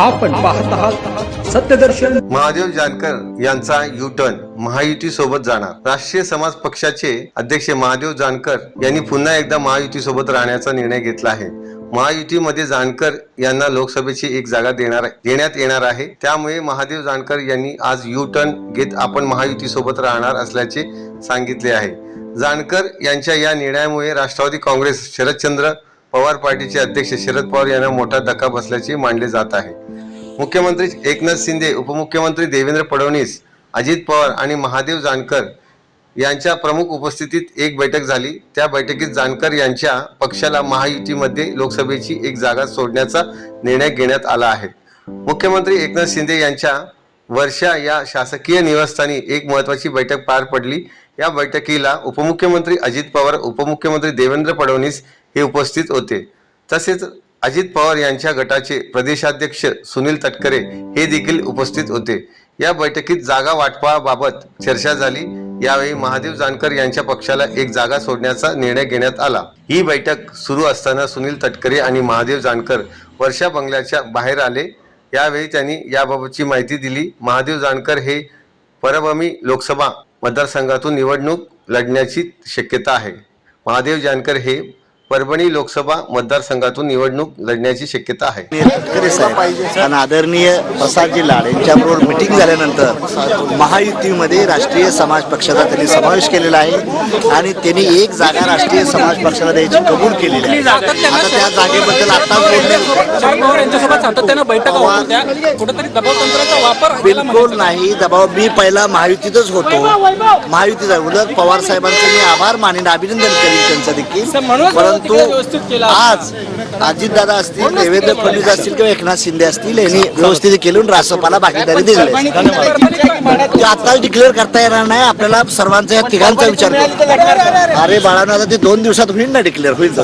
आपण पाहत आहात सत्यदर्शन. महादेव जानकर यांचा यू टर्न महायुती सोबत जाणार. राष्ट्रीय समाज पक्षाचे अध्यक्ष महादेव जानकर यांनी पुन्हा एकदा महायुती सोबत राहण्याचा निर्णय घेतला आहे. महायुतीमध्ये जानकर यांना लोकसभेची एक जागा देणार देण्यात येणार आहे. त्यामुळे महादेव जानकर यांनी आज यू टर्न घेत आपण महायुती सोबत राहणार असल्याचे सांगितले आहे. जानकर यांच्या या निर्णयामुळे राष्ट्रवादी काँग्रेस शरदचंद्र पवार पार्टीचे अध्यक्ष शरद पवार यांना मोठा धक्का बसल्याचे मानले जात आहे. मुख्यमंत्री एकनाथ शिंदे उपमुख्यमंत्री देवेंद्र फडणवीस अजित पवार आणि महादेव जानकर यांच्या प्रमुख उपस्थितीत एक बैठक झाली. त्या बैठकीत जानकर यांच्या पक्षाला महायुतीमध्ये लोकसभेची एक जागा सोडण्याचा निर्णय घेण्यात आला आहे. मुख्यमंत्री एकनाथ शिंदे यांच्या वर्षा या शासकीय निवासस्थानी एक महत्वाची बैठक पार पडली. या बैठकीला उपमुख्यमंत्री अजित पवार उपमुख्यमंत्री देवेंद्र फडणवीस हे उपस्थित होते. तसेच अजित पवार यांच्या गटाचे प्रदेशाध्यक्ष सुनील तटकरे हे देखील उपस्थित होते. या बैठकीत जागा वाटपाबाबत चर्चा झाली. यावेळी महादेव जानकर यांच्या पक्षाला एक जागा सोडण्याचा निर्णय घेण्यात आला. ही बैठक सुरू असताना सुनील तटकरे आणि महादेव जानकर वर्षा बंगल्याच्या बाहेर आले. यावेळी त्यांनी याबाबतची माहिती दिली. महादेव जानकर हे परभमी लोकसभा मतदारसंघातून निवडणूक लढण्याची शक्यता आहे. महादेव जानकर हे परभणी लोकसभा मतदारसंघातून निवडणूक लढण्याची शक्यता आहे. तटकरे साहेब आणि आदरणीय प्रसादजी लाड यांच्याबरोबर मिटिंग झाल्यानंतर महायुतीमध्ये राष्ट्रीय समाज पक्षाचा त्यांनी समावेश केलेला आहे आणि त्यांनी एक जागा राष्ट्रीय समाज पक्षाला द्यायची कबूल केलेली आहे. आता त्या जागेबद्दल आपल्याला बिलकुल नाही. दबाव मी पहिला महायुतीतच होतो. महायुतीचा उलट पवार साहेबांचे मी आभार मानेन अभिनंदन करीन त्यांचं देखील. परंतु आज अजितदादा असतील देवेंद्र फडणवीस असतील किंवा एकनाथ शिंदे असतील यांनी व्यवस्थित केलं रासपाला भागीदारी दिली. ते आताच डिक्लेअर करता येणार नाही आपल्याला सर्वांचा या तिघांचा विचार अरे बाळांनो आता ते दोन दिवसात होईल ना डिक्लेअर होईल.